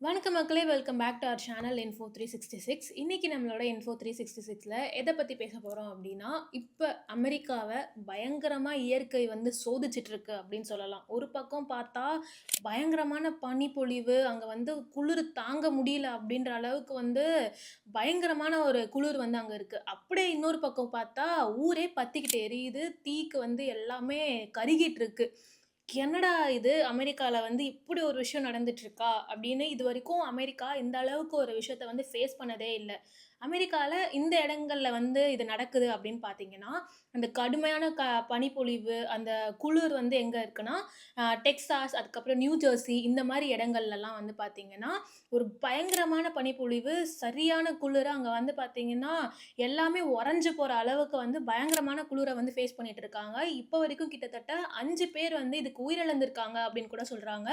வணக்கம் மக்களே welcome back to our channel info three sixty six இன்றைக்கி நம்மளோட இன்ஃபோ த்ரீ சிக்ஸ்டி சிக்ஸில் எதை பற்றி பேச போகிறோம் அப்படின்னா இப்போ அமெரிக்காவை பயங்கரமாக இயற்கை வந்து சோதிச்சிட்ருக்கு அப்படின்னு சொல்லலாம். ஒரு பக்கம் பார்த்தா பயங்கரமான பனிப்பொழிவு அங்கே வந்து குளிர் தாங்க முடியல அப்படின்ற அளவுக்கு வந்து பயங்கரமான ஒரு குளிர் வந்து அங்கே இருக்குது அப்படியே இன்னொரு பக்கம் பார்த்தா ஊரே பற்றிக்கிட்டு எரியுது தீக்கு வந்து எல்லாமே கருகிட்டு இருக்குது என்னடா இது? அமெரிக்காவில் வந்து இப்படி ஒரு விஷயம் நடந்துட்டு இருக்கா? அப்படின்னு இது வரைக்கும் அமெரிக்கா இந்த அளவுக்கு ஒரு விஷயத்த வந்து ஃபேஸ் பண்ணதே இல்லை. அமெரிக்காவில் இந்த இடங்களில் வந்து இது நடக்குது அப்படின்னு பார்த்தீங்கன்னா, அந்த கடுமையான க பனிப்பொழிவு, அந்த குளிர் வந்து எங்கே இருக்குன்னா, டெக்ஸாஸ் டெக்சாஸ், அதுக்கப்புறம் நியூ ஜெர்சி இந்த மாதிரி இடங்கள்லலாம் வந்து பார்த்தீங்கன்னா, ஒரு பயங்கரமான பனிப்பொழிவு, சரியான குளிர் அங்கே வந்து பார்த்தீங்கன்னா, எல்லாமே உறைஞ்சு போகிற அளவுக்கு வந்து பயங்கரமான குளிரை வந்து ஃபேஸ் பண்ணிட்டு இருக்காங்க. இப்போ வரைக்கும் கிட்டத்தட்ட அஞ்சு பேர் வந்து இதுக்கு உயிரிழந்திருக்காங்க அப்படின்னு கூட சொல்கிறாங்க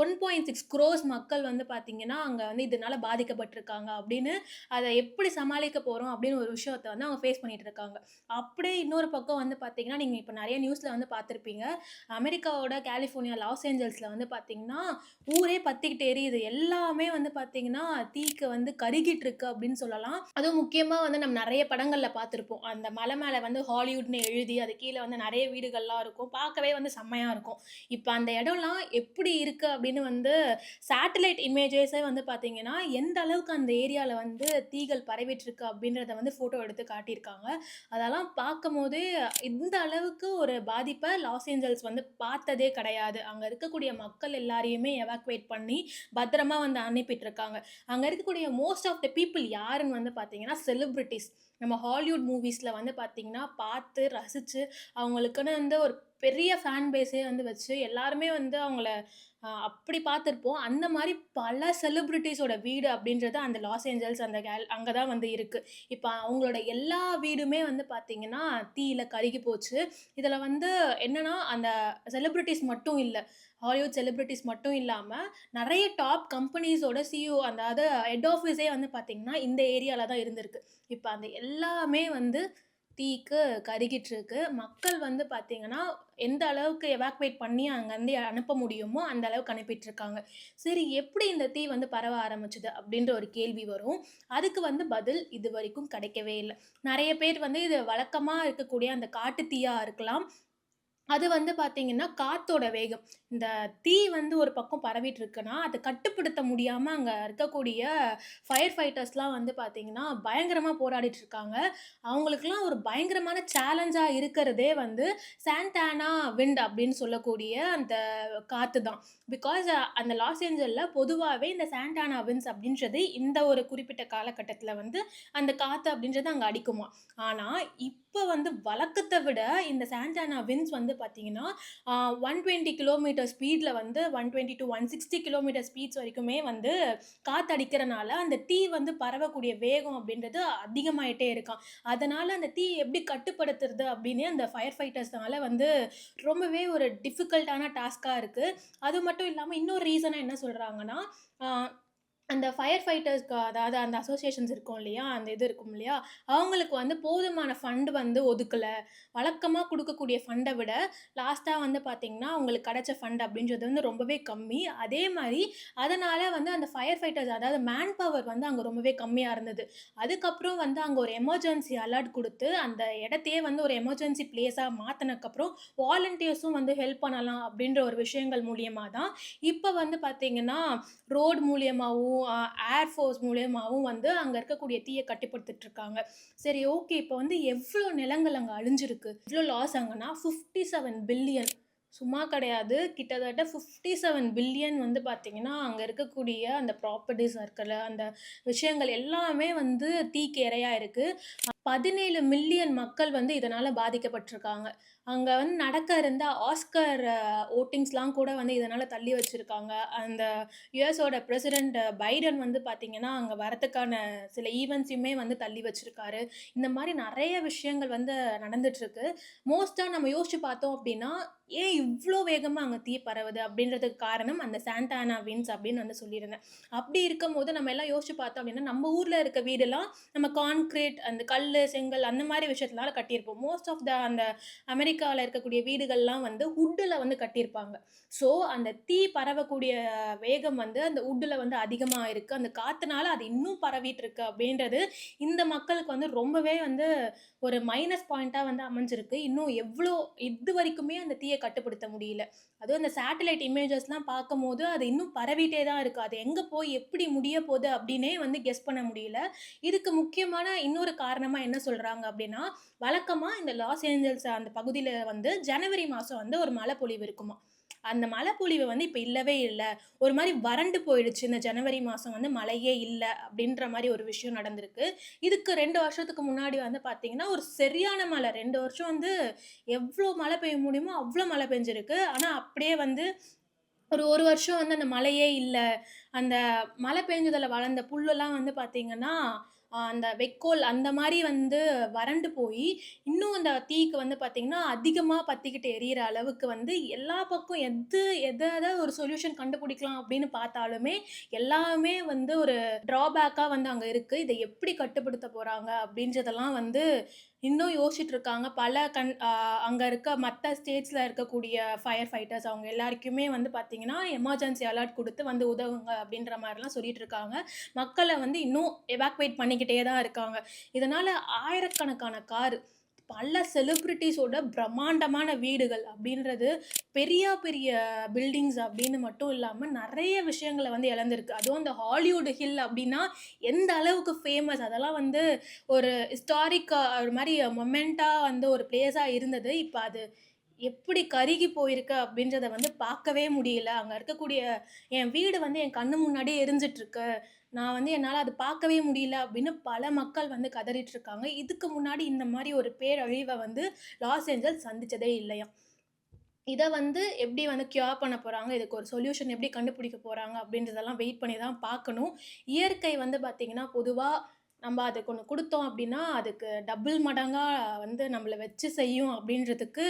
ஒன் பாயிண்ட் சிக்ஸ் குரோஸ் மக்கள் வந்து பார்த்தீங்கன்னா, அங்கே வந்து இதனால் பாதிக்கப்பட்டிருக்காங்க அப்படின்னு, அதை எப்படி சமாளிக்க போகிறோம் அப்படின்னு ஒரு விஷயத்த வந்து அவங்க ஃபேஸ் பண்ணிகிட்டு இருக்காங்க. அப்படியே இன்னொரு பக்கம் வந்து பார்த்தீங்கன்னா, நீங்கள் இப்போ நிறைய நியூஸில் வந்து பார்த்துருப்பீங்க அமெரிக்காவோட கலிஃபோர்னியா, லாஸ் ஏஞ்சல்ஸில் வந்து பார்த்தீங்கன்னா, ஊரே பற்றிக்கிட்டு எரியுது. எல்லாமே வந்து பார்த்தீங்கன்னா, தீக்கு வந்து கருகிட்டு இருக்கு அப்படின்னு சொல்லலாம். அதுவும் முக்கியமாக வந்து நம்ம நிறைய படங்களில் பார்த்துருப்போம் அந்த மலை மேலே வந்து ஹாலிவுட்னு எழுதி, அது கீழே வந்து நிறைய வீடுகள்லாம் இருக்கும். பார்க்கவே வந்து செம்மையாக இருக்கும். இப்போ அந்த இடம்லாம் எப்படி இருக்குது அப்படின்னு வந்து சேட்டலைட் இமேஜஸே வந்து பார்த்தீங்கன்னா, எந்த அளவுக்கு அந்த ஏரியாவில் வந்து தீகள் பரவிட்டுருக்கு அப்படின்றத வந்து ஃபோட்டோ எடுத்து காட்டியிருக்காங்க. அதெல்லாம் பார்க்கும்போதே இந்த அளவுக்கு ஒரு பாதிப்பை லாஸ் ஏஞ்சல்ஸ் வந்து பார்த்ததே கிடையாது. அங்கே இருக்கக்கூடிய மக்கள் எல்லாரையுமே எவாக்குவேட் பண்ணி பத்திரமா வந்து அனுப்பிட்டு இருக்காங்க. அங்கே இருக்கக்கூடிய மோஸ்ட் ஆஃப் த பீப்பிள் யாருன்னு வந்து பார்த்தீங்கன்னா, செலிப்ரிட்டிஸ் நம்ம ஹாலிவுட் மூவிஸில் வந்து பார்த்திங்கன்னா பார்த்து ரசித்து அவங்களுக்குன்னு வந்து ஒரு பெரிய ஃபேன் பேஸே வந்து வச்சு எல்லாருமே வந்து அவங்கள அப்படி பார்த்துருப்போம் அந்த மாதிரி பல செலிப்ரிட்டிஸோட வீடு அப்படின்றது அந்த லாஸ் ஏஞ்சல்ஸ் அந்த கேல் அங்கே தான் வந்து இருக்குது இப்போ அவங்களோட எல்லா வீடுமே வந்து பார்த்திங்கன்னா தீயில கருகி போச்சு. இதில் வந்து என்னென்னா அந்த செலிப்ரிட்டிஸ் மட்டும் இல்லை ஹாலிவுட் செலிப்ரிட்டிஸ் மட்டும் இல்லாமல் நிறைய டாப் கம்பெனிஸோட சிஇஓ அதாவது ஹெட் ஆஃபீஸே வந்து பார்த்திங்கன்னா இந்த ஏரியாவில் தான் இருந்திருக்கு. இப்போ அந்த எல்லாமே வந்து தீக்கு கருகிட்டு இருக்கு. மக்கள் வந்து பார்த்தீங்கன்னா, எந்த அளவுக்கு எவாக்குவேட் பண்ணி அங்கேருந்து அனுப்ப முடியுமோ, அந்த அளவுக்கு அனுப்பிட்டு இருக்காங்க. சரி எப்படி இந்த தீ வந்து பரவ ஆரம்பிச்சது அப்படின்ற ஒரு கேள்வி வரும். அதுக்கு வந்து பதில் இது வரைக்கும் கிடைக்கவே இல்லை நிறைய பேர் வந்து இது வழக்கமாக இருக்கக்கூடிய அந்த காட்டு தீயாக இருக்கலாம். அது வந்து பார்த்தீங்கன்னா, காத்தோட வேகம். இந்த தீ வந்து ஒரு பக்கம் பரவிட்டு இருக்குன்னா, அதை கட்டுப்படுத்த முடியாமல் அங்கே இருக்கக்கூடிய ஃபயர் ஃபைட்டர்ஸ்லாம் வந்து பார்த்தீங்கன்னா, பயங்கரமாக போராடிட்டு இருக்காங்க. அவங்களுக்குலாம் ஒரு பயங்கரமான சேலஞ்சாக இருக்கிறதே வந்து சாண்டானா விண்ட் அப்படின்னு சொல்லக்கூடிய அந்த காற்று தான். பிகாஸ் அந்த லாஸ் ஏஞ்சலில் பொதுவாகவே இந்த சாண்டானா விண்ட்ஸ் அப்படின்றது இந்த ஒரு குறிப்பிட்ட காலகட்டத்தில் வந்து அந்த காற்று அப்படின்றது அங்கே அடிக்குமா ஆனால் இப் இப்போ வந்து வழக்கத்தை விட இந்த சாண்டானா வின்ஸ் வந்து பார்த்தீங்கன்னா, ஒன் டுவெண்ட்டி கிலோமீட்டர் ஸ்பீடில் வந்து 120-160 கிலோமீட்டர் ஸ்பீட்ஸ் வரைக்குமே வந்து காத்தடிக்கிறனால அந்த தீ வந்து பரவக்கூடிய வேகம் அப்படின்றது அதிகமாயிட்டே இருக்கான் அதனால் அந்த தீய எப்படி கட்டுப்படுத்துறது அப்படின்னு அந்த ஃபயர் ஃபைட்டர்ஸ்னால வந்து ரொம்பவே ஒரு டிஃபிகல்ட்டான டாஸ்க்காக இருக்குது அது மட்டும் இல்லாமல் இன்னொரு ரீசனாக என்ன சொல்கிறாங்கன்னா அந்த ஃபயர் ஃபைட்டர்ஸ்க்கு அதாவது அந்த அசோசியேஷன்ஸ் இருக்கும் இல்லையா? அந்த இது இருக்கும் இல்லையா? அவங்களுக்கு வந்து போதுமான ஃபண்ட் வந்து ஒதுக்கல. வழக்கமாக கொடுக்கக்கூடிய ஃபண்டை விட லாஸ்ட்டாக வந்து பார்த்திங்கன்னா அவங்களுக்கு கிடைச்ச ஃபண்ட் அப்படின்றது வந்து ரொம்பவே கம்மி. அதே மாதிரி அதனால் வந்து அந்த ஃபயர் ஃபைட்டர்ஸ் அதாவது மேன் பவர் வந்து அங்கே ரொம்பவே கம்மியாக இருந்தது. அதுக்கப்புறம் வந்து அங்கே ஒரு எமர்ஜென்சி அலர்ட் கொடுத்து அந்த இடத்தையே வந்து ஒரு எமர்ஜென்சி பிளேஸாக மாற்றினதுக்கப்புறம் வாலண்டியர்ஸும் வந்து ஹெல்ப் பண்ணலாம் அப்படின்ற ஒரு விஷயங்கள் மூலியமாக தான், இப்போ வந்து பார்த்திங்கன்னா ரோடு மூலியமாகவும் அ ஏர் ஃபோர்ஸ் வந்து அங்கே இருக்கக்கூடிய தீயை கட்டுப்படுத்திட்டு இருக்காங்க. சரி ஓகே. இப்போ வந்து எவ்வளோ நிலங்கள் அங்கே அழிஞ்சிருக்கு? எவ்வளோ லாஸ் ஆகுன்னா ஃபிஃப்டி செவன் பில்லியன் சும்மா கிடையாது. கிட்டத்தட்ட 57 பில்லியன் வந்து பார்த்திங்கன்னா அங்கே இருக்கக்கூடிய அந்த ப்ராப்பர்ட்டிஸ் இருக்குல்ல, அந்த விஷயங்கள் எல்லாமே வந்து தீக்கு இறையாக இருக்குது 17 மில்லியன் மக்கள் வந்து இதனால் பாதிக்கப்பட்டிருக்காங்க. அங்கே வந்து நடக்க இருந்த ஆஸ்கர் ஓட்டிங்ஸ்லாம் கூட வந்து இதனால் தள்ளி வச்சுருக்காங்க அந்த யுஎஸோட பிரசிடெண்ட் பைடன் வந்து பார்த்திங்கன்னா அங்கே வரதுக்கான சில ஈவெண்ட்ஸையுமே வந்து தள்ளி வச்சுருக்காரு இந்த மாதிரி நிறைய விஷயங்கள் வந்து நடந்துட்டுருக்கு. மோஸ்ட்டாக நம்ம யோசிச்சு பார்த்தோம் அப்படின்னா, ஏன் இவ்வளோ வேகமாக அங்கே தீ பரவுது அப்படின்றதுக்கு காரணம் அந்த சாண்டானா வின்ஸ் அப்படின்னு வந்து சொல்லியிருந்தேன். அப்படி இருக்கும்போது நம்ம எல்லாம் யோசிச்சு பார்த்தோம் அப்படின்னா, நம்ம ஊரில் இருக்க வீடெல்லாம் நம்ம கான்க்ரீட் அந்த கல் கல் செங்கல் அந்த மாதிரி விஷயத்தினால கட்டியிருப்போம். மோஸ்ட் ஆஃப் த அந்த அமெரிக்காவில் இருக்கக்கூடிய வீடுகள்லாம் வந்து வுட்டில் வந்து கட்டியிருப்பாங்க. ஸோ அந்த தீ பரவக்கூடிய வேகம் வந்து அந்த வுட்டில் வந்து அதிகமாக இருக்குது அந்த காற்றுனால அது இன்னும் பரவிட்டு இருக்கு அப்படின்றது இந்த மக்களுக்கு வந்து ரொம்பவே வந்து ஒரு மைனஸ் பாயிண்ட்டாக வந்து அமைஞ்சிருக்கு. இன்னும் எவ்வளோ இது வரைக்குமே அந்த தீயை கட்டுப்படுத்த முடியல. அதுவும் அந்த சேட்டலைட் இமேஜஸ்லாம் பார்க்கும்போது அது இன்னும் பரவிட்டே தான் இருக்குது அது எங்கே போய் எப்படி முடிய போகுது அப்படின்னே வந்து கெஸ் பண்ண முடியல. இதுக்கு முக்கியமான இன்னொரு காரணமாக என்ன சொல்கிறாங்க அப்படின்னா வழக்கமாக இந்த லாஸ் ஏஞ்சல்ஸ் அந்த பகுதியில் வந்து ஜனவரி மாதம் வந்து ஒரு மழை பொழிவு இருக்குமா? அந்த மழை பொழிவு வந்து இப்போ இல்லவே இல்லை. ஒரு மாதிரி வறண்டு போயிடுச்சு. இந்த ஜனவரி மாதம் வந்து மழையே இல்லை அப்படின்ற மாதிரி ஒரு விஷயம் நடந்திருக்கு. இதுக்கு ரெண்டு வருஷத்துக்கு முன்னாடி வந்து பார்த்தீங்கன்னா ஒரு சரியான மழை. ரெண்டு வருஷம் வந்து எவ்வளோ மழை பெய்ய முடியுமோ அவ்வளோ மழை பெஞ்சிருக்கு. ஆனால் அப்படியே வந்து ஒரு ஒரு வருஷம் வந்து அந்த மழையே இல்லை. அந்த மழை பெஞ்சதில் வளர்ந்த புல்லெல்லாம் வந்து பார்த்தீங்கன்னா அந்த வெக்கோல் அந்த மாதிரி வந்து வறண்டு போய் இன்னும் அந்த தீக்கு வந்து பார்த்திங்கன்னா அதிகமாக பற்றிக்கிட்டு எரியிற அளவுக்கு வந்து எல்லா பக்கம் எது எதை எதை ஒரு சொல்யூஷன் கண்டுபிடிக்கலாம் அப்படின்னு பார்த்தாலுமே எல்லாமே வந்து ஒரு ட்ராபேக்காக வந்து அங்கே இருக்குது இதை எப்படி கட்டுப்படுத்த போகிறாங்க அப்படின்றதெல்லாம் வந்து இன்னும் யோசிச்சுட்டு இருக்காங்க. பல கண் அங்கே இருக்க மற்ற ஸ்டேட்ஸில் இருக்கக்கூடிய ஃபயர் ஃபைட்டர்ஸ் அவங்க எல்லாருக்குமே வந்து பார்த்திங்கன்னா எமர்ஜென்சி அலர்ட் கொடுத்து வந்து உதவுங்க அப்படின்ற மாதிரிலாம் சொல்லிட்டு இருக்காங்க மக்களை வந்து இன்னும் எவாக்குவேட் பண்ணிக்கிட்டே தான் இருக்காங்க. இதனால் ஆயிரக்கணக்கான கார் பல செலிப்ரிட்டிஸோட பிரம்மாண்டமான வீடுகள் அப்படின்றது பெரிய பெரிய பில்டிங்ஸ் அப்படின்னு மட்டும் இல்லாமல் நிறைய விஷயங்களை வந்து இழந்திருக்கு. அதுவும் இந்த ஹாலிவுட் ஹில் அப்படின்னா எந்த அளவுக்கு ஃபேமஸ் அதெல்லாம் வந்து ஒரு ஹிஸ்டாரிக்காக ஒரு மாதிரி மொமெண்ட்டாக வந்து ஒரு பிளேஸாக இருந்தது. இப்போ அது எப்படி கருகி போயிருக்கு அப்படின்றத வந்து பார்க்கவே முடியல. அங்கே இருக்கக்கூடிய என் வீடு வந்து என் கண்ணு முன்னாடியே எரிஞ்சிட்ருக்கு. நான் வந்து என்னால் அது பார்க்கவே முடியல அப்படின்னு பல மக்கள் வந்து கதறிட்டு இருக்காங்க இதுக்கு முன்னாடி இந்த மாதிரி ஒரு பேரழிவை வந்து லாஸ் ஏஞ்சல்ஸ் சந்திச்சதே இல்லையா? இதை வந்து எப்படி வந்து க்யூர் பண்ண போகிறாங்க இதுக்கு ஒரு சொல்யூஷன் எப்படி கண்டுபிடிக்க போகிறாங்க அப்படின்றதெல்லாம் வெயிட் பண்ணி தான் பார்க்கணும். இயற்கை வந்து பார்த்திங்கன்னா பொதுவாக நம்ம அதுக்கு ஒன்று கொடுத்தோம் அப்படின்னா அதுக்கு டபுள் மடங்காக வந்து நம்மளை வச்சு செய்யும் அப்படின்றதுக்கு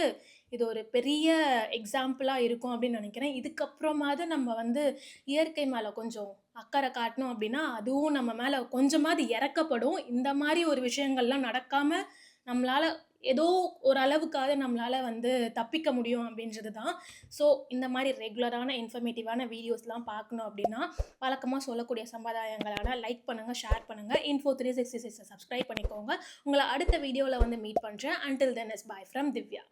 இது ஒரு பெரிய எக்ஸாம்பிளாக இருக்கும் அப்படின்னு நினைக்கிறேன். இதுக்கப்புறமாவது நம்ம வந்து இயற்கை மேலே கொஞ்சம் அக்கறை காட்டணும் அப்படின்னா அதுவும் நம்ம மேலே கொஞ்சமாவது இறக்கப்படும். இந்த மாதிரி ஒரு விஷயங்கள்லாம் நடக்காமல் நம்மளால் ஏதோ ஒரு அளவுக்காவது நம்மளால் வந்து தப்பிக்க முடியும் அப்படின்றது தான். ஸோ இந்த மாதிரி ரெகுலரான இன்ஃபர்மேட்டிவான வீடியோஸ்லாம் பார்க்கணும் அப்படின்னா வழக்கமாக சொல்லக்கூடிய சம்பிரதாயங்களான லைக் பண்ணுங்கள் ஷேர் பண்ணுங்கள் இன்ஃபோ த்ரீ சிக்ஸ்டி சிக்ஸை சப்ஸ்கிரைப் பண்ணிக்கோங்க. உங்களை அடுத்த வீடியோவில் வந்து மீட் பண்ணுறேன் until then is bye from Divya